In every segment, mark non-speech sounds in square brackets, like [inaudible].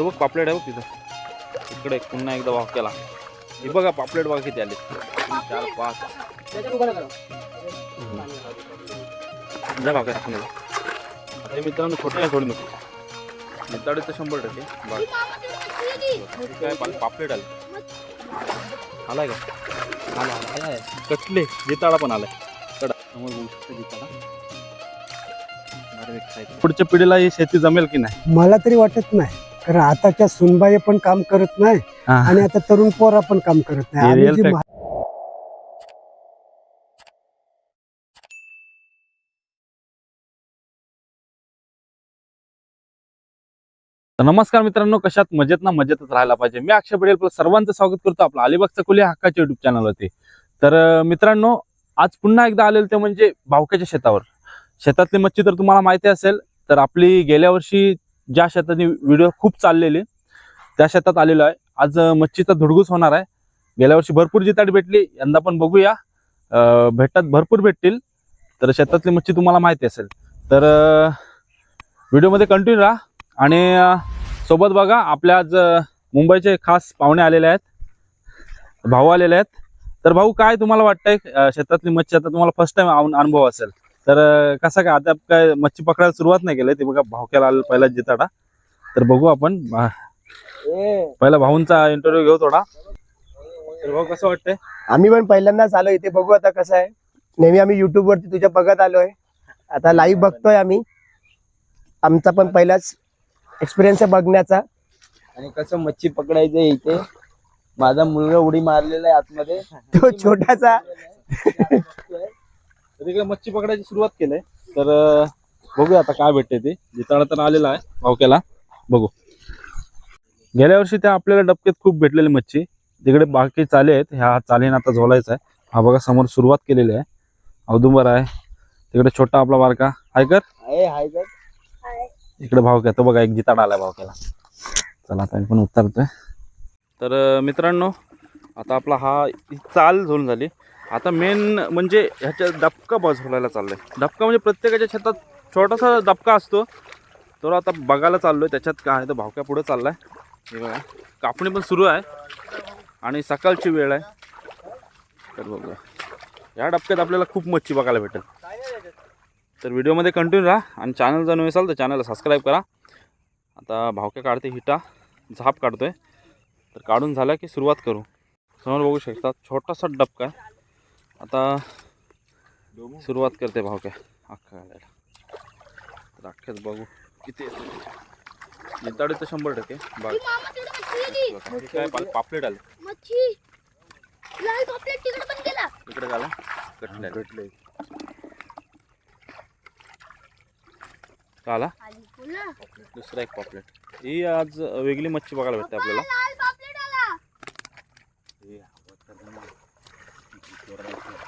तो बघ पापलेट आहे बघ तिथं. इकडे पुन्हा एकदा वॉक केला. हे बघा पापलेट बघा किती आले. चार पाच. जा काका टाकून मित्रांनो छोटे नाही सोडून नको मित्राडे तर शंभर टक्के. बघ काय पापलेट आले. आलाय का? आला आला आलाय. कटले जिताडा पण आलाय. कडा समोर बघू शकतो जिताडा. पुढच्या पिढीला ही शेती जमेल की नाही? मला तरी वाटत नाही. कारण आताच्या सुनबाई पण काम करत नाही आणि आता तरुण पोरा पण काम करत हे नाही real आणि जी fact. मा- तर नमस्कार मित्रांनो कशात मजेत ना मजेतच राहायला पाहिजे. मी अक्षय पटेल प्लस सर्वांचं स्वागत करतो आपलं अलिबागचा कुली हक्काच्या युट्यूब चॅनलवरती तर अं, मित्रांनो आज पुन्हा एकदा आलेलं ते म्हणजे भावक्याच्या शेतावर. शेतातली मच्छी तर तुम्हाला माहिती असेल तर आपली गेल्या वर्षी ज्या शेतातली व्हिडिओ खूप चाललेली त्या शेतात आलेलो आहे. आज मच्छीचा धुडगूस होणार आहे. गेल्या वर्षी भरपूर जिताडी भेटली. यंदा पण बघूया. भेटतात भरपूर भेटतील. तर शेतातली मच्छी तुम्हाला माहिती असेल. तर व्हिडिओमध्ये कंटिन्यू राहा. आणि सोबत बघा आपल्या आज मुंबईचे खास पाहुणे आलेले आहेत. भाऊ आलेले आहेत. तर भाऊ काय तुम्हाला वाटतंय? शेतातली मच्छी आता तुम्हाला फर्स्ट टाइम अनुभव असेल. तर कसा काय आता काय मच्छी पकडायला सुरुवात नाही केली ते बघा भावक्याला आलेला पहिला जिताडा. तर बघू आपण पहिला भाऊंचा इंटरव्ह्यू घेऊ थोडा. तर भाऊ कसं वाटतंय? आम्ही पण पहिल्यांदाच आलो इथे बघू आता कसं आहे. नेहमी आम्ही युट्यूब वरती तुझ्या बघत आलोय. आता लाईव्ह बघतोय आम्ही. आमचा पण पहिलाच एक्सपिरियन्स आहे बघण्याचा. आणि कसं मच्छी पकडायचं इथे. माझा मुलगा उडी मारलेला आहे आतमध्ये. तो छोटासा तर इकडे मच्छी पकडायची सुरुवात केलंय. तर अं, बघूया आता काय भेटते ते. जिताडा तर आलेला आहे भावक्याला. बघू. गेल्या वर्षी त्या आपल्याला डबक्यात खूप भेटलेली मच्छी. तिकडे बाकी चाले आहेत. ह्या चालीने आता झोलायचा आहे. हा बघा समोर सुरुवात केलेली आहे. औदुंबर आहे. तिकडे छोटा आपला बारका. हाय कर. आहे इकडे भावक्या. तो बघा एक जिताडा आलाय भावक्याला. चला आता मी पण उतरतोय. तर मित्रांनो आता आपला हा ही चाल झोलून झाली. आता मेन म्हणजे ह्याच्या डबका बसवलायला आहे डबका म्हणजे प्रत्येकाच्या शेतात छोटासा डबका असतो. तो आता बघायला चाललो आहे त्याच्यात काय आहे तर भावक्या पुढे आहे हे बघा कापणी पण सुरू आहे. आणि सकाळची वेळ आहे. तर बघूया. या डबक्यात आपल्याला खूप मच्छी बघायला भेटेल. तर व्हिडिओमध्ये कंटिन्यू राहा आणि चॅनल जर नवीन असाल तर चॅनलला सबस्क्राईब करा. आता भावक्या काढते हिटा झाप काढतोय. तर काढून झाला की सुरुवात करू. समोर बघू शकता छोटासा डबका आहे. आता सुरुवात करते भावक्या अख्खा घालायला. तर अख्ख्याच बघू किती जिताडे तर शंभर टक्के. काय पाल- पापलेट आले? मच्छी. लाल पॉपलेट तिकडे पण गेला. इकडे झाला कटले. भेटले का आला? दुसरा एक पॉपलेट. ही आज वेगळी मच्छी बघायला भेटते आपल्याला.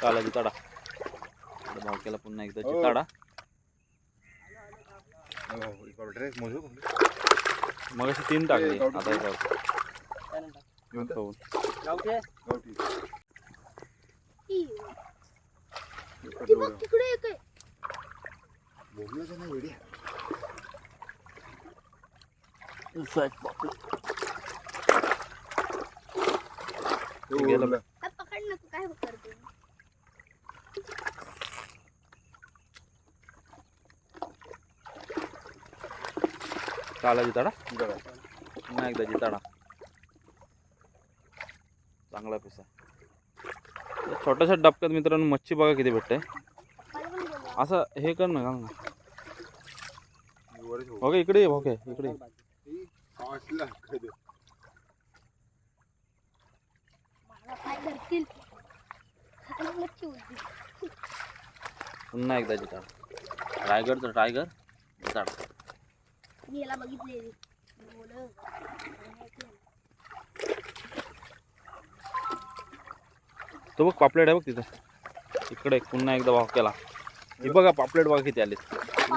काला जिताडा भावक्याला पुन्हा एकदा जिताडा मग अशी तीन टाकली. आता एक गेलं काला जिताडा? पुन्हा एकदा जिताडा। चांगला पिसा। छोट्याशा डबक्यात मित्रांनो मच्छी बघा किती भेटते असं हे कर ना ओके, इकडे ओके, इकडे एकदा जिताडा। रायगडचं टायगर, जिताडा। बोल तो बघ पापलेट आहे बघ तिथं इकडे एक पुन्हा एकदा वाक केला हे बघा पापलेट बघा किती आले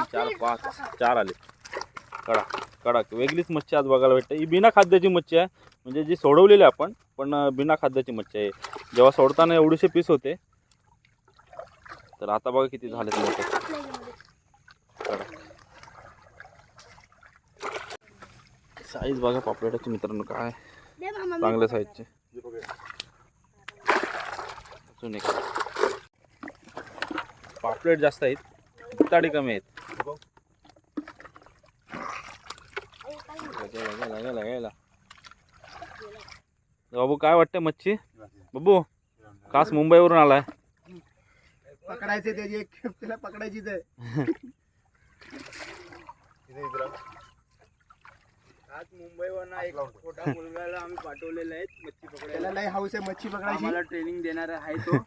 चार पाच चार आले कडक कडक वेगळीच मच्छी आज बघायला भेटते ही बिना खाद्याची मच्छी आहे म्हणजे जी सोडवलेली आहे आपण पण बिना खाद्याची मच्छी आहे जेव्हा सोडताना एवढीशे पीस होते तर आता बघा किती झाले मोठे कडक साईज बघा पापलेटाची मित्रांनो काय. चांगल्या साईजचे अजून एक. पापलेट जास्त आहेत ताडी कमी आहेत. बाबू काय वाटतं मच्छी? बाबू खास मुंबईवरून आलाय. पकडायचे त्याची एक त्याला पकडायचीच आहे. [laughs] आज मुंबईवरून एक छोटा मुलगाला आम्ही पाठवलेला आहे मच्छी त्याला पकडायला लय हाऊस आहे मच्छी पकडायची. आम्हाला ट्रेनिंग देणारा आहे तो.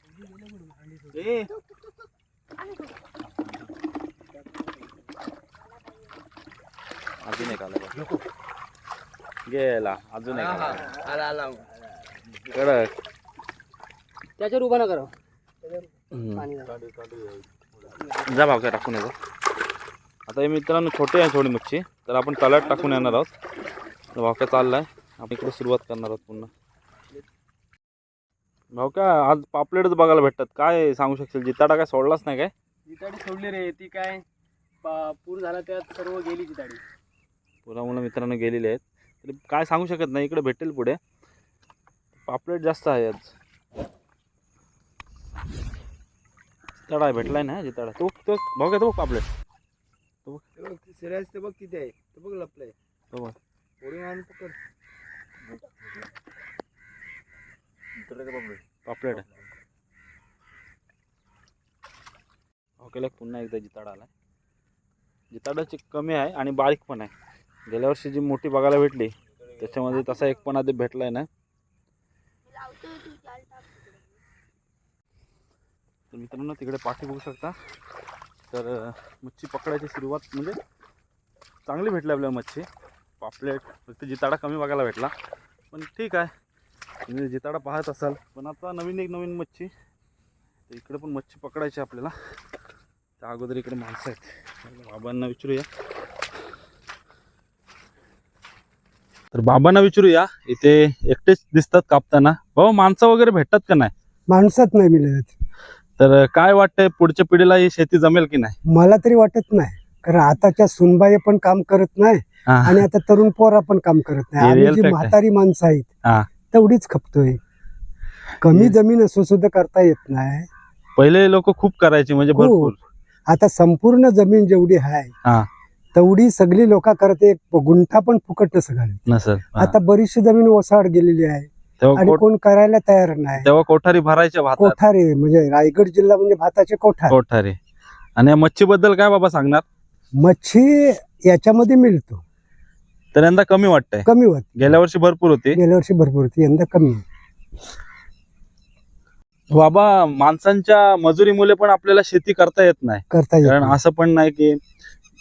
[laughs] ए. अजून एक आला बघ. गेला अजून एक आला. आला आला. कडक. त्याच्यावर उभा ना करा हम्म. जा भावक्या टाकून येतो आता हे मित्रांनो छोटे आहे थोडी मच्छी. तर आपण तलाट टाकून येणार आहोत. भावक्या चाललाय. आपण इकडे सुरुवात करणार आहोत पुन्हा भावक्या आज पापलेटच बघायला भेटतात. काय सांगू शकशील? जिताडा काय सोडलाच नाही काय? जिताडी सोडली रे. ती काय पूर झाला त्यात सर्व गेली जिताडी. पुरामुळे मित्रांनो गेलेले आहेत. तरी काय सांगू शकत नाही. इकडे भेटेल पुढे. पापलेट जास्त आहे आज. जिताडा भेटलाय ना? जिताडा. तो तो भाऊ काय तो बघ पापलेट सिरियस ते बघ किती आहे. ते बघ लपलंय. तो बघ. उडी मारून पकड. पापलेट आहे ओकेला पुन्हा एकदा जिताडा आलाय. जिताडाची कमी आहे आणि बारीक पण आहे. गेल्या वर्षी जी मोठी बघायला भेटली त्याच्यामध्ये तसा एक पण आधी ना. तू जाल टाक तिकडे. तर मित्रांनो तिकडे पाठी बघू शकता. तर मच्छी पकडायची सुरुवात म्हणजे चांगली भेटली आपल्याला मच्छी. पापलेट फक्त जिताडा कमी बघायला भेटला. पण ठीक आहे. तुम्ही जिताडा पाहत असाल. पण आता नवीन एक नवीन मच्छी. तर इकडे पण मच्छी पकडायची आपल्याला. त्या अगोदर इकडे माणसं आहेत. बाबांना विचारूया. तर बाबांना विचारूया. इथे एकटेच दिसतात कापताना. बाबा माणसं वगैरे भेटतात का नाही? माणसात नाही मिळत. तर काय वाटतंय पुढच्या पिढीला ही शेती जमेल की नाही मला तरी वाटत नाही कारण आताच्या सुनबाई पण काम करत नाही हा. आणि आता तरुण पोरा पण काम करत हे नाही real आम्ही जी fact आहे. म्हातारी माणसं हा. आहेत तेवढीच खपतोय कमी जमीन असो सुद्धा करता येत नाही पहिले लोक खूप करायचे म्हणजे खूप. भरपूर आता संपूर्ण जमीन जेवढी आहे हा. तेवढी सगळी लोक करते एक गुंठा पण फुकट नसं घालत नसल हा. आता बरीचशी जमीन ओसाड गेलेली आहे तेव्हा आणि कोठ- कोण करायला तयार नाही. तेव्हा कोठारी भरायच्या भातात. कोठारे म्हणजे रायगड जिल्हा म्हणजे भाताचे कोठार. कोठारी. आणि मच्छी बद्दल काय बाबा सांगणार? मच्छी याच्यामध्ये मिळतो. तर यंदा कमी वाटतंय. कमी होत. गेल्या वर्षी भरपूर होती. गेल्या वर्षी भरपूर होती यंदा कमी आहे. बाबा माणसांच्या मजुरीमुळे पण आपल्याला शेती करता येत नाही. करता येत कारण नाही. असं पण नाही की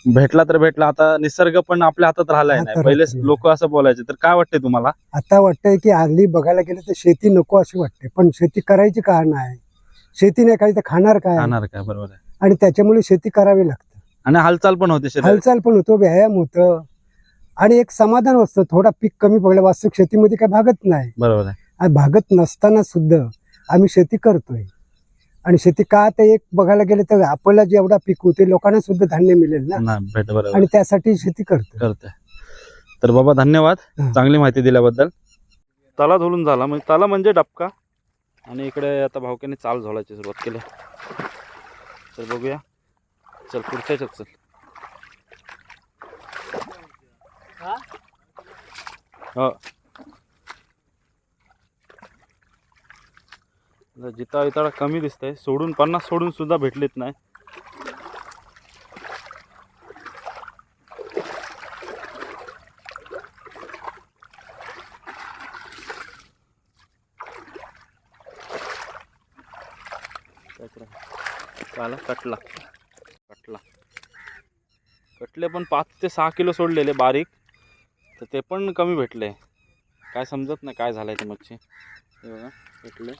भेटला तर भेटला. आता निसर्ग पण आपल्या हातात राहिलाय हातात नाही. पहिले लोक असं बोलायचे तर काय वाटतंय तुम्हाला? आता वाटतंय की हल्ली बघायला गेलं तर शेती नको अशी वाटते. पण शेती करायची का नाही? शेती नाही काही तर खाणार काय? राहणार काय? बरोबर आहे. आणि त्याच्यामुळे शेती करावी लागते. आणि हालचाल पण होते हालचाल पण होतो व्यायाम होतं. आणि एक समाधान असतं. थोडा पीक कमी पडलं वास्तविक शेतीमध्ये काय भागत नाही. बरोबर आहे. आणि भागत नसताना सुद्धा आम्ही शेती करतोय. आणि शेती का तर एक बघायला गेलं तर आपल्याला जेवढा पीक होते लोकांना सुद्धा धान्य मिळेल ना. ना भेट बरोबर. आणि त्यासाठी शेती करतो करते तर बाबा धन्यवाद. हा. चांगली माहिती दिल्याबद्दल. तला झोलून झाला. म्हणजे तला म्हणजे डबका. आणि इकडे आता भावक्याने चाल झोलायची सुरुवात केली. तर बघूया. चल पुढच्या ह्याच्यात चल. हो. जिता इताळा कमी दिसतंय. सोडून पन्नास सोडून सुद्धा भेटलेत नाही. आला कटला. कटला. कटले पण पाच ते सहा किलो सोडलेले बारीक. तर ते पण कमी भेटले. काय समजत नाही काय झालं आहे ते मच्छी. हे बघा भेटले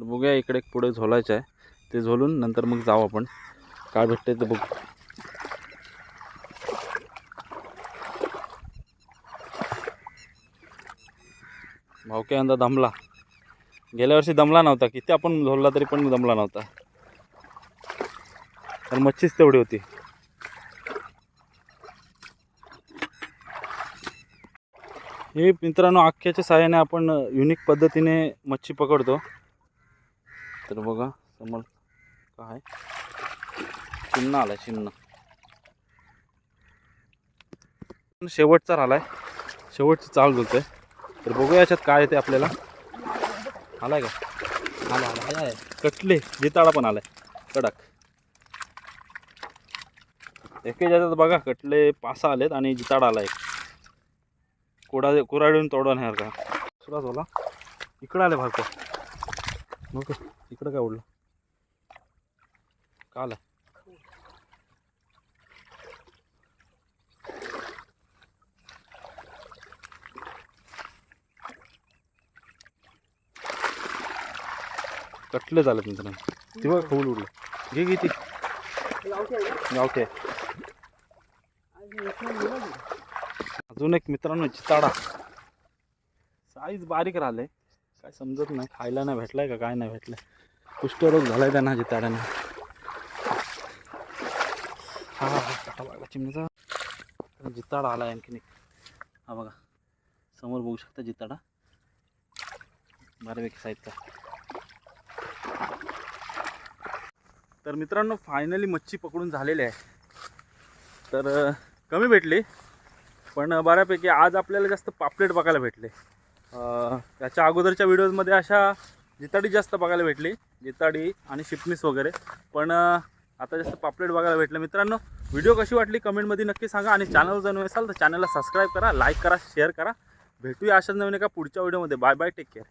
तर बघूया इकडे एक पुढे झोलायचं आहे. ते झोलून नंतर मग जाऊ आपण. काय भेटते ते बघू. भावके यंदा दमला. गेल्या वर्षी दमला नव्हता. किती आपण झोलला तरी पण दमला नव्हता. तर मच्छीच तेवढी होती. हे मित्रांनो अख्ख्याच्या साह्याने आपण युनिक पद्धतीने मच्छी पकडतो. तर बघा समोर काय चिन्ह आलाय चिन्ह. शेवटचा राहिलाय. शेवटचं चाल बोलतोय. तर बघूया याच्यात काय येते आपल्याला. आलाय का? आला आला. आलाय कटले जिताळा पण आलाय. कडक. एके याच्यात बघा कटले पासा आलेत आणि जिताडा आलाय कोडा कुराडून तोडा नाही का? दुसरा झाला. इकडं आलं भरपूर मग इकडं काय उडलं? का कटलं कटले झालं तुमचं तेव्हा खवल उडलं. घे घे ती. गावठी अजून एक मित्रांनो चिताडा. साईज बारीक राहिले काय समजत नाही. खायला नाही भेटलाय का? काय नाही भेटलंय. कुष्ठरोग झालाय त्यांना जिताड्यानं. हा हा हा लागला चिमणीचा. जिताडा आला आणखीन एक. हा बघा. समोर बघू शकता जिताडा. बऱ्यापैकी साईजचा तर मित्रांनो फायनली मच्छी पकडून झालेली आहे. तर कमी भेटली. पण बऱ्यापैकी आज आपल्याला जास्त पापलेट बघायला भेटले. याच्या त्याच्या अगोदरच्या व्हिडिओजमध्ये अशा जिताडी जास्त बघायला भेटली. जिताडी आणि शिपनीस वगैरे. पण आता जास्त पापलेट बघायला भेटलं. मित्रांनो व्हिडिओ कशी वाटली कमेंटमध्ये नक्की सांगा आणि चॅनल जर नवीन असाल तर चॅनलला सबस्क्राईब करा लाईक करा शेअर करा. भेटूया अशाच नवीन एका पुढच्या व्हिडिओमध्ये. Bye bye take care